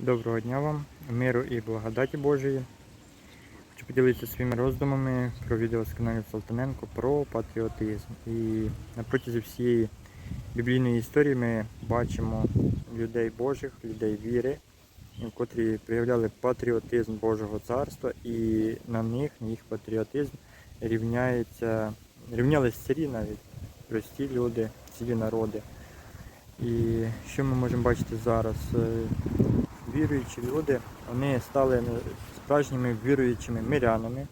Доброго дня вам, миру і благодаті Божої. Хочу поділитися своїми роздумами про відео з каналу Салтаненко про патріотизм. І на протязі всієї біблійної історії ми бачимо людей Божих, людей віри, котрі проявляли патріотизм Божого царства, і на них, на їх патріотизм рівняється, рівнялись царі навіть, прості люди, цілі народи. І що ми можемо бачити зараз? Віруючі люди, вони стали справжніми віруючими мирянами,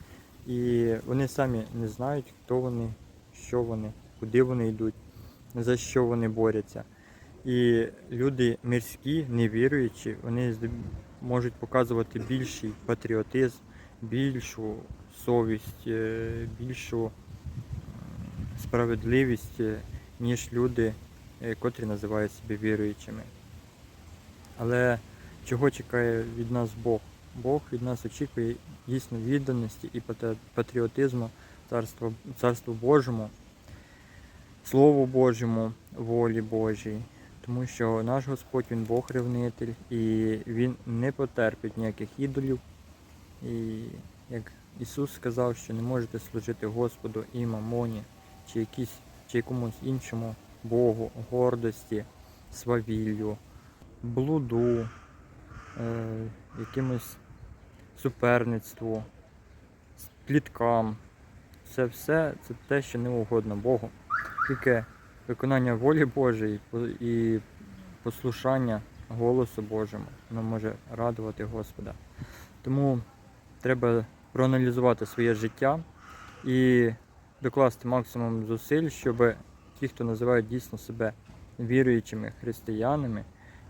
і вони самі не знають, хто вони, що вони, куди вони йдуть, за що вони борються. І люди мирські, невіруючі, вони можуть показувати більший патріотизм, більшу совість, е, більшу справедливість, е, ніж люди, е, котрі називають себе віруючими. Але чого чекає від нас Бог? Бог від нас очікує дійсно відданості і патріотизму Царству, Царству Божому, Слову Божому, волі Божій. Тому що наш Господь Він Бог ревнитель і Він не потерпить ніяких ідолів. І як Ісус сказав, що не можете служити Господу і мамоні, чи, якісь, чи якомусь іншому Богу, гордості, свавіллю, блуду, якимось суперництву, пліткам. Це все це те, що не угодно Богу. Тільки виконання волі Божої і послушання голосу Божому воно може радувати Господа. Тому треба проаналізувати своє життя і докласти максимум зусиль, щоб ті, хто називають дійсно себе віруючими християнами,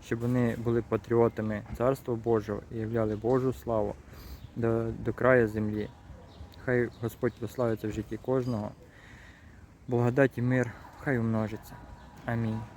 щоб вони були патріотами Царства Божого і являли Божу славу до, до краю землі. Хай Господь прославиться в житті кожного. Благодать і мир хай умножиться. Амінь.